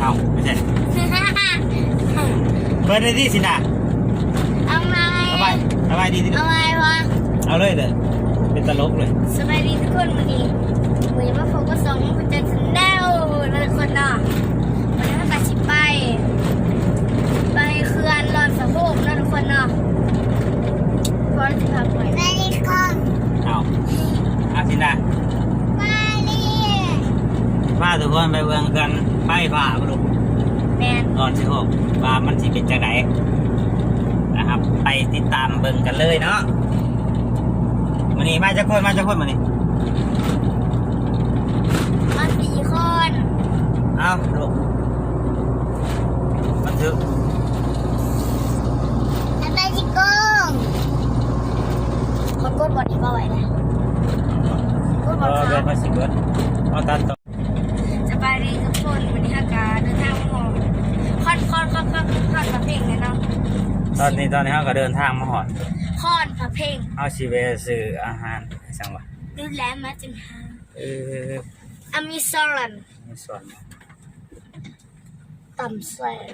เอ้าไม่ใช่เปิดได้ที่สินะเอาไงสบายสบายดีสิเอาไงวะเอาเลยเด้อเป็นตลกเลยสบายดีทุกคนวันนี้วันนี้มาโฟกัสสองมันจะแนวนะทุกคนเนาะวันนี้เราตัดสินไป ไปเขื่อนลอนสะโพกนะทุกคนเนาะพอเราจะพาไปไปดีค่ะเอาเอาสินะไปดีพาทุกคนไปเบืองกัน ไปผ่าปลุกแมนก่อนสิหกว่ามันสิเป็นจังไดนะครับ ไปติดตามเบิ่งกันเลยเนาะมันนี่มาจากคนมาจากคนมันนี่มาสี่คนเอาลูกมันถือไปดีกุ้งเขากดบอดี้มาไว้นะกดบเอออดี้เดินมาสิเบิดเอาตัดต่อ ตอนนี้ตอนนี้เขาก็เดินทางมาหอดคอนพระเพ่งเอาชีเวซื้ออาหารให้สังวะดูแลมาจนหาเอออามิซอรันมีส่วนต่ำแสง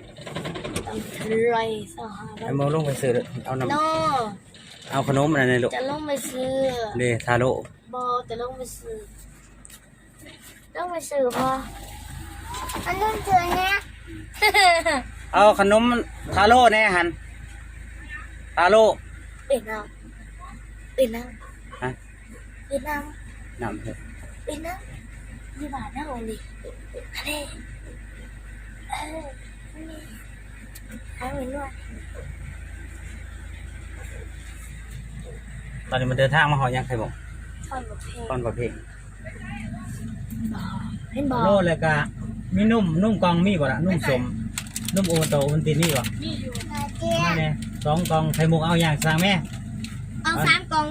ต่ำทะเลสหรัไอ้ฐโมลงไปซื้อเอาโนน้ำเอาขนมอะไรในลูกจะลงไปซื้อเดทาโร่บอจะลงไปซื้อลงไปซื้อพออันนั้นเจอเนี้ย เอาขนมทาโร่แน่หัน ทาโร่เป็นน้ำเป็นน้ฮะำเป็นน้น้ำเถอะำเป็นน้ำยี่บาทนะวันนี้อะไรเออนี่หาเงินด้วยตอนนี้มันเดินทางมาหอดยังใครบอกฟันกับเพลงตอนประเพลงเล่นบอโลลเลยกะมีนุ่มนุ่มกองมีบ่ละนุ่มสม นุ่มโอโตอุนตินนี่บ่นี่อยู่เจ๊มาเนี่ยสองกองไข่มุกเอาอย่างสั่งแม่เอาสามกล่อง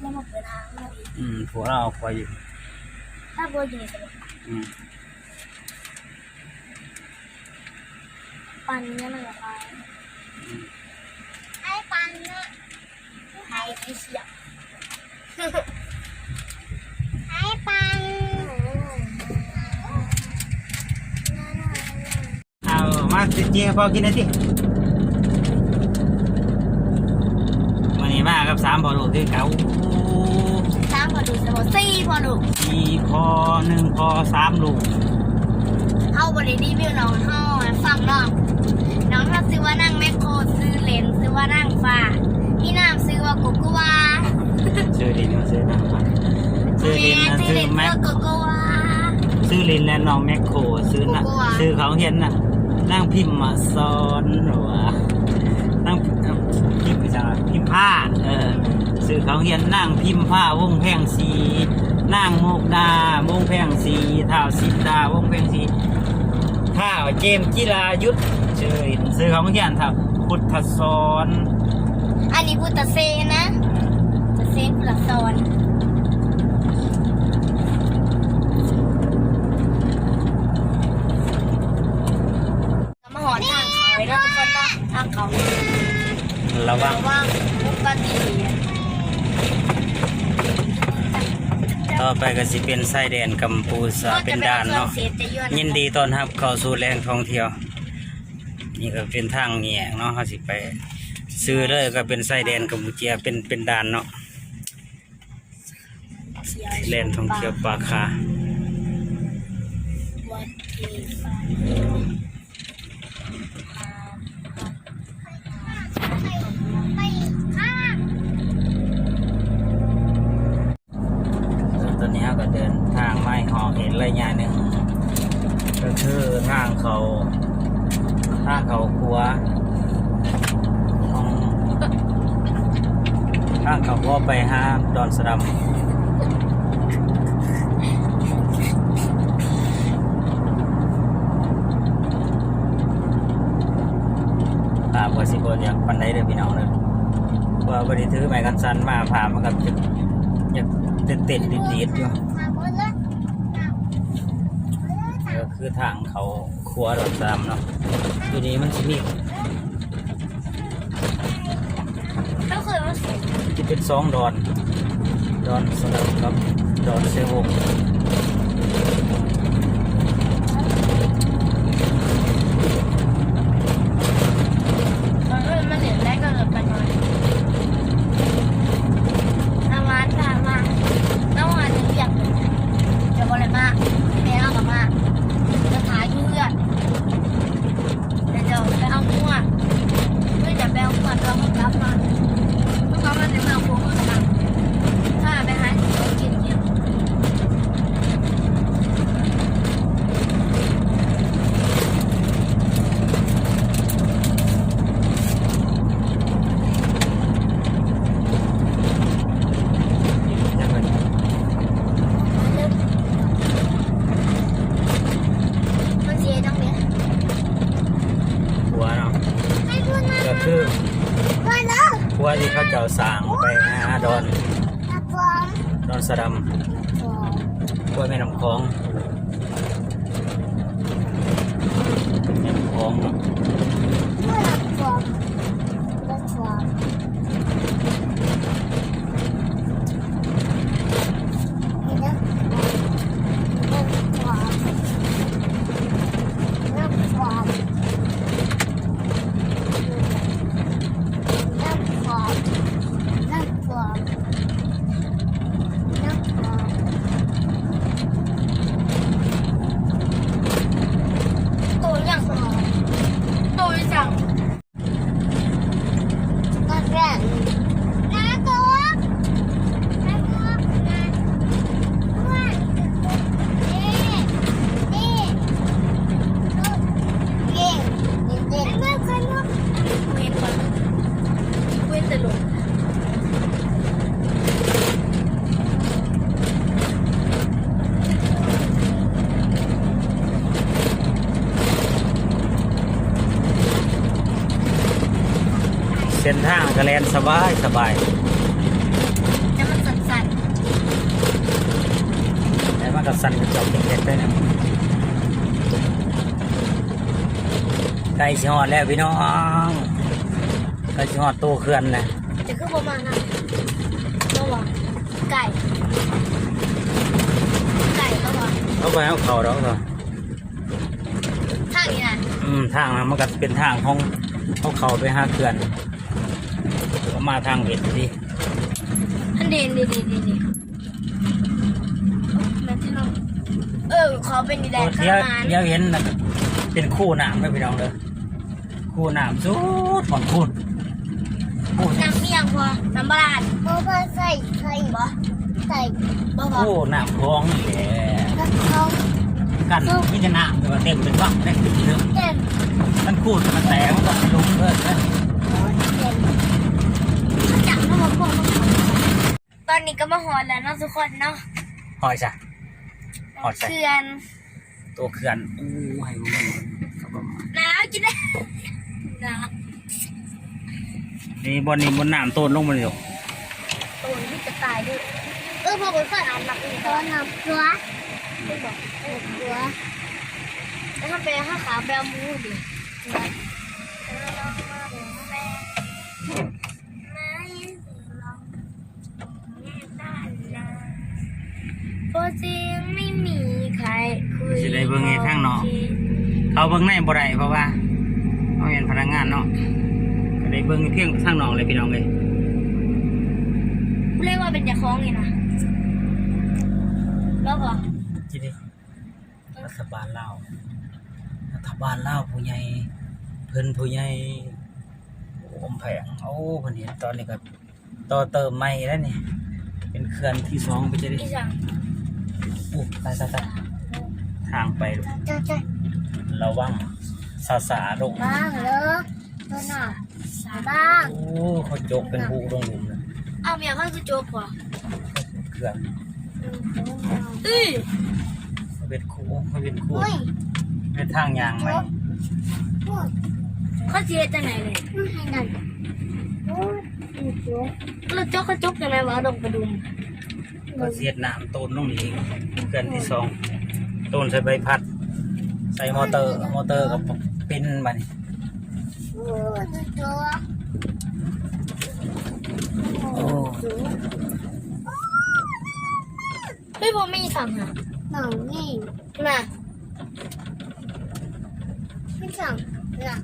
แล้วมาเปิดทางมาอีกอืมผัวเราเอาคอยอยู่ถ้าบัวอยู่ในสมุดอืมปันเนี่ยมันละลายไอ้ปันนะไอ้ที่เสียบไอ้ปัน เอา มาสิเจียพอกินได้สิวันนี้มากับสามพอลูกคือเก่าสามพอดูสมุดสี่พอดูสี่พอหนึ่งพอสามลูกเข้าบริดีวิวน้องเข้าฟังน้องน้องถ้าซื้อว่านั่งแมคโครซื้อเลนซื้อว่านั่งฟ้าพี่น้ำซื้อว่ากุกุวาซื้อดินมาซื้อน้ำมันซื้อดินนะซื้อซื้เลอนแม็ซื้อกกุกุวาซื้อลินและน้องแมคโครซื้อนะโกโก้อะซื้อเขาเห็นน่ะ นั่งพิมพ์มาซ้อนหรอวะนั่งพิมพ์พิมพ์ไปจังพิมพ์ผ้าเออซื้อเขาเห็นนั่งพิมพ์ผ้าวงแพงสีนั่งโมกดาวงแพงสีท้าวสิบดาวงแพงสีท้าวเจมจิรายุทธซื้อลินซื้อเขาเห็นท้าวพุทธสอนอันนี้พุทธเซนนะพุทธเซนพุทธสอนมาหอนทางเขาไว้แล้วทุก คนนะทางเขาระวังระว่างมุกกะดีต่อไปก็สิเป็นไส้แดนกัมพูชาเป็นด่านเนาะยินดีต้อนรับเข้าสู่แหล่งท่องเที่ยว นี่ก็เป็นทางแยกเนาะเขาสิไป ซื้อเลยก็เป็นไส้แดนกัมพูชาเป็นเป็นด่านเนาะแหล่งท่องเที่ยวปาคา ก็เดินทางไม่หอเห็นระยะหนึ่งก็คือทางเขาทางเขาครัวทางเขาครัวไปห้าดอนสะดำตามว่าสิบนอยากปันได้เด้อพี่น้องเลยว่าบริถือไม้กันสันมาผ่ามันก็จะอยาก เต้นเต้นดีดอยู่ก็คือทางเขาครัวดอนสามเนาะทีนี้มันสิมีก็เคยมาเสียที่เป็นสองดอน ดอนสลับครับดอนเซวง มันก็มาเห็นแรกก็เลยไปนอนอาวันตามมาต้องมาถึงอยากจะบอกอะไรมากแม่เอากลับมาจะขายเพื่อนเดี๋ยวจะไปเอามั่วไม่จะไปเอาขวดเราก็กลับมาต้องกลับมาในเมืองโค้งก็กลับถ้าไปหาของกินเนี่ย ยังไง มันเสียจังเลย หัวเนาะ ให้พูดนะ ก็คือ ว่าแล้ว หัวที่ เขาเจ้าสร้างไปหาดอนนะพร้อมดอนสะดำหัวแม่น้ำคลองแม่น้ำคลองเนาะ เมื่อรับพร้อมรับพร้อมนี่นะรับพร้อมรับพร้อมรับพร้อมรับพร้อมรับพร้อม โตยังโตยังก็แก่นาตัวนาตัวนาตัวนี่นี่เก่งเก่งเมื่อคนนู้นเว้นก่อนเว้นตลก เส้นทางกระ แลนสบายสบายจะมันสั่นแต่มันก็สั่นกระจอกเด็กๆด้วยนะใกล้สิฮอดแล้วพี่น้องใกล้สิฮอดตู้เขื่อนนะๆจะขึ้นประมาณนั้นระหว่างไก่ ไก่ระหว่างเอาไปเอาเขาแล้วก็ทางนี้นะอืมทางนั้นมันก็เป็นทางของเขาเขาไปหาเขื่อน ก็มาทางเห็ดดิอันเด่นดีดีดีดีแม่ที่เราเออขอเป็นดีแดโอ้งข้าเดี๋ยวงมาเดี๋ยวเห็นน่ะเป็นคู่น้ำไม่พี่น้องเลยคู่น้ำสุดผ่อนคูณคู่น้ำเมียงพอน้ำบาลานพอพอใส่ใส่บ่ใส่บ่พอคู่น้ำคลองนี่แหละแล้วเขากันมิจะน้ำแต่ว่าเต็มเป็นว่างได้ถึงเยอะเด่นมันคูดมันแตกมันก็ลงเพิ่มนะ เด่นจับน้ำมันพอ ตอนนี้ก็มาหอนแล้วเนาะทุกคนเนาะหอยจ้ะหอดใส่เขื่อนตัวเขื่อนอู้ให้มันครับผมหนาวกินได้หนาวนี่บนนี้บนน้ำต้นลงมาเลยตัวที่จะตายด้วยเออพอผมเคยอ่านหนักอีกตอนน้ำตัวไม่บอกเออตัวแล้วถ้าเป็นข้าวขาวแบมูดิ โปรจริงไม่มีใครคุยสิได้เบิ่งไอ้ทางเนาะเขาเบิ่งในบ่ได้เพราะว่าเขาเป็นพนักงานเนาะก็ได้เบิ่งเพียงทางน้องเลยพี่น้องเลยเรียกว่าเป็นยาคล้องไงนะแล้วก็ที่นี่รัฐบาลลาวรัฐบาลลาวผู้ใหญ่เพิ่นผู้ใหญ่อมแผงโอ้เพิ่นเห็นตอนนี้ก็ต่อเติมใหม่แล้วนี่เป็นเขื่อนที่สองไปจะได้ อีสังโอ้ตายตายตายทางไปลูกจ้าจ้าระวังสาสาลงบ้างเลยตัวหน่ะสาบ้างโอ้เขาจกเป็นหูลงหลุมเลยเอาเมียเขาคือโจ๊กว่ะเขื่อนเอ้ยเขาเป็นคู่เขาเป็นคู่เฮ้ยเป็นทางยางไหมเขาเสียจังไหนเลยให้นั่นแล้วโจ๊กเขาโจ๊กจังไหนวะดงกระดุม ก็เสียดน้ำต้นลงนี่เขื่อนที่สองต้นใส่ใบพัด ใส่มอเตอร์ มอเตอร์กับปิ้นมานี่โอ้โจ๊กโอ้ฮ้ยผมไม่สั่งอะหนังนี่น่ะไม่สั่งน่ะ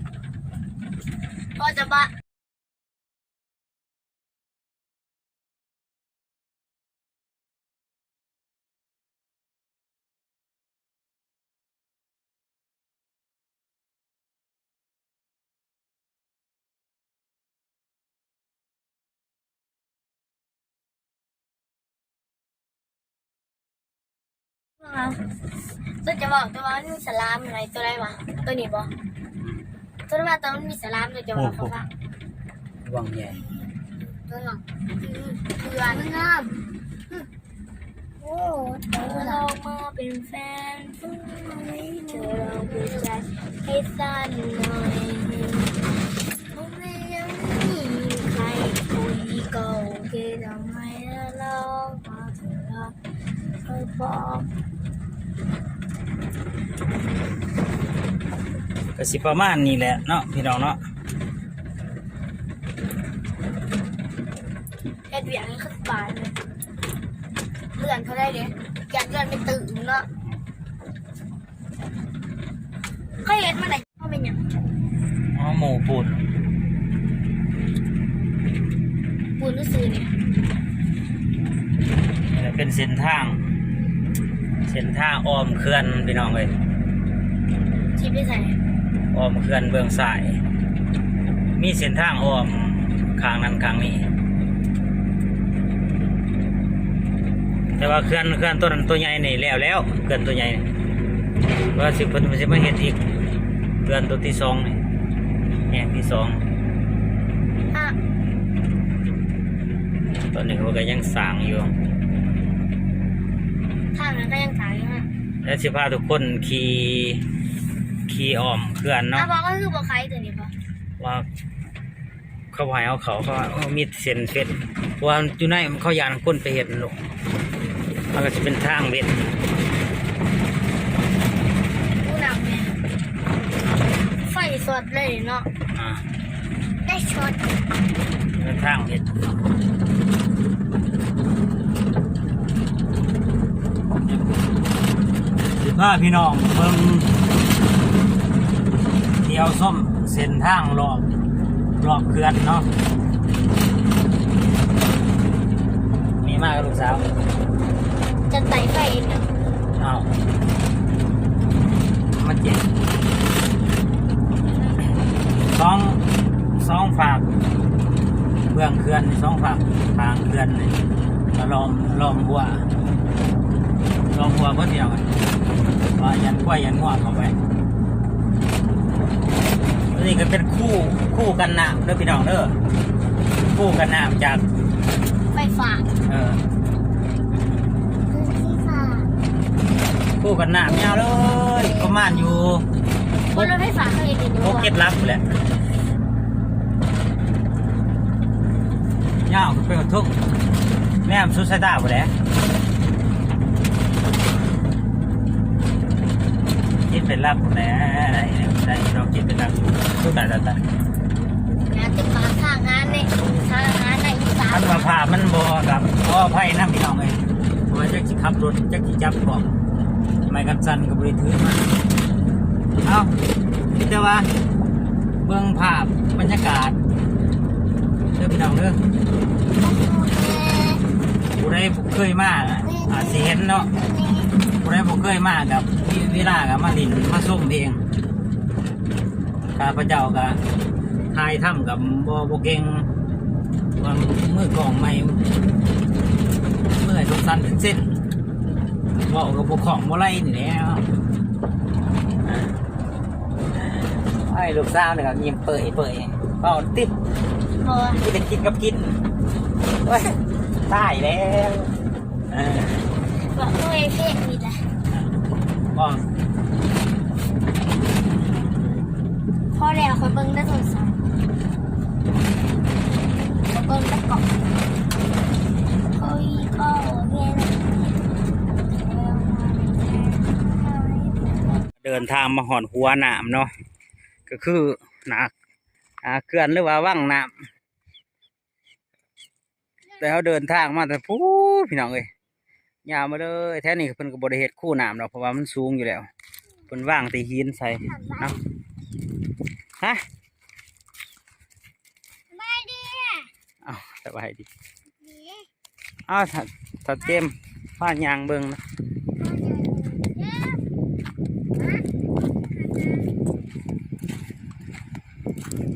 ก็จะบะ ตัวจะบอกตัวว่ามีสลามอะไรตัวไรวะตัวนี้บ่ตัวว่าตัวมันมีสลามตัวจะบอกเขาว่าวังใหญ่ตัวหนังเพื่อนงามโอ้เธอเรามาเป็นแฟนเพื่อนเธอเราเป็นใจให้สั้นหน่อยไม่ยังมีใครคุยก็โอเคทำไมเรามาเธอเราเคยบอก ก็สิประมาณนี้แหละเนาะพี่น้องเนาะเฮ็ดเวียงให้เขาสบายเลยเลื่อนเขาได้เลยอยากเลื่อนไปตื่นเนาะเขาเฮ็ดมาไหนเขาเป็นหยังอ๋อหมูปูนปูนรู้สึกเนี่ยนี่เป็นเส้นทาง เส้นทางอ้อมเขื่อนพี่น้องเลยที่ไปใส่อ้อมเขื่อนเบื้องซ้าย มีเส้นทางอ้อมข้างนั้นข้างนี้ แต่ว่าเขื่อนเขื่อนตัวนั้นตัวใหญ่นี่แล้วแล้วเขื่อนตัวใหญ่นี่ว่าสิเพิ่นมันจะมาเฮ็ดอีกเขื่อนตัวที่สองนี่แห่งที่สองอะตอนนี้เขาก็ยังสร้างอยู่ทางนั้นก็ยังขายอยู่ฮะแล้วสิพาทุกคนขี่ขี่อ้อมเขื่อนอะเนาะพอก็คือบอกขายตัวนี้พอว่าเขาหายเอาเขาเขาว่าเออมีเส้นเฟซว่าอยู่ในมันเขายานคนไปเห็นลูกมันก็จะเป็นทางเบ็ดผู้นำเนี่ยไฟสดเลยเนาะอ่าได้ช็อตเป็นทางเบ็ด สิพาพี่น้องเบิ่งเที่ยวส้มเส้นทางรอบรอบเขื่อนเนาะมีมากกับลูกสาวจะไต่ไฟเองเนาะเอามาเจ็บสองสองฝากเบื้องเขื่อนสองฝากทางเขื่อนนี่ก็ล้อมล้อมหัว ล้อมหัวเพื่อเดียวกันว่ายันกล้วยยันงวเข้าไปตัวนี้ก็เป็นคู่คู่กันน้ำเด้อพี่น้องเด้อคู่กันน้ำจากไฟฟ้าเออคือไฟฟ้าคู่กันน้ำยาวเลยประมาณอยู่บนรถไฟฟ้าเขาเห็นอยู่โอเคล็ดลับแหละยาวขึ้นไปกับทุ่งแม่มสุดสายตาไปแหล้วคิด เป็นลับแหล้วได้ได้เราคิดเป็นลับสุดตายตายตายงานติดปากทางงานเนี่ยทางงานในอีสามันนมาผ่ามันบอกับพ่อไพ่น้ำพี่น้องเลยว่าจะขี่ขับรถจะขี่จับบอกไม่กันสันกับบริถือมาเอาคิดแต่ว่าเบื้องภาพบรรยากาศเด้อพี่น้องเด้อผู้ใดบ่เคยมาอาจสิเห็นเนาะ ผู้ใดบ่เคยมากับวิเวลากับมาลินมาส้มเองข้าพเจ้าก็ทายถ้ำกับบ่บ่เก่งวางมือกล่องไม่เมื่อยสงสันถึงเส้นบอกกับบ่ของบ่ไรนี่แหล้วไอ้ลูกสาวเนี่ยก็ยิ้มเปื่อยเปื่อยเป้าติดพอกินแต่กินกับกินเว้ยตายแล้ว เออบอกเอ้ยเพลงนี่แหละพอแล้วคอยเบิ้งได้โทรศัพท์เบิ้งได้กล่องเฮ้ยก็เงี้ยเดินทางมาหอนหัวหนามเนาะก็คือหนาหนาเขื่อนหรือว่าว่างน้ำแต่เขาเดินทางมาแต่พูพี่น้องเอ้ย ยาวมาเลยแท้นี่เพิ่นก็บ่ได้เฮ็ดคู่น้ำดอกเพราะว่ามันสูงอยู่แล้วเพิ่นว่างตีหินใส่เนาะฮะไม่ดีเอาสบายดีดีอ้าวถ้าถ้าเต็มผ้ายางเบิ่งนะ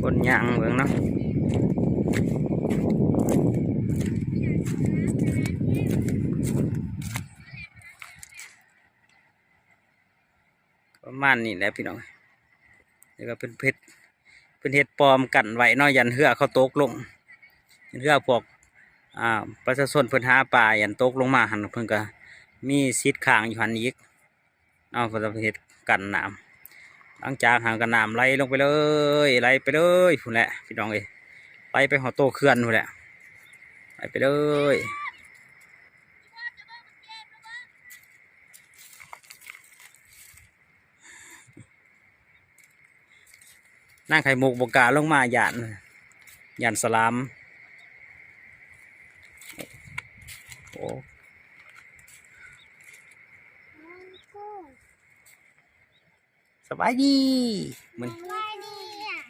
คนยางเบิ่งเนาะประ มาณนี้แหละพี่น้องนี่ก็เป็นเพชรเป็นเห็ดปลอมกันไว้นาะยันเหือเขาตกลงยันเหือพวกอ่าประชาชนเพิ่นหาปลายันตกลงมาหันเพิ่นก็มีซิดข้างอยู่หันอีกเอาเพิ่นเฮ็ดกันน้ำหลังจากหางกันน้ำไหลลงไปเลยไหลไปเลยพุ่นแหละพี่น้องเอ้ยไหลไปหอโตเขื่อนพุ่นแหละไหลไปเลย นั่งไข่มุกบกล้าลงมาหยานหยานสลามโอ้สบายดีมันไม่ดีอะ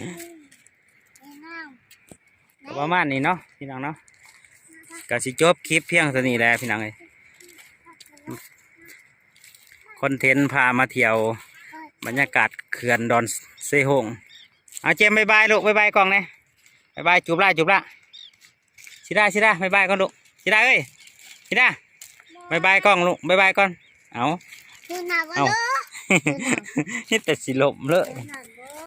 นี่น้ำประมาณนี้เนาะพี่น้องเนาะก็สิจบคลิปเพียงเท่านี้แหละพี่น้องเอ้ยคอนเทนต์พามาเที่ยว บรรยากาศเขื่อนดอนเซโฮงเอาเจมบายบายลูกบายบายกล้องเนี่ยบายบายจูบละจูบละชิดาชิดาบายบายก่อนลูกชิดาเอ้ยชิดาบายบายกล้องลูกบายบายก่อนเอาดูหนักวะเอาลูกนี่แต่สิลมเลยดูหนัก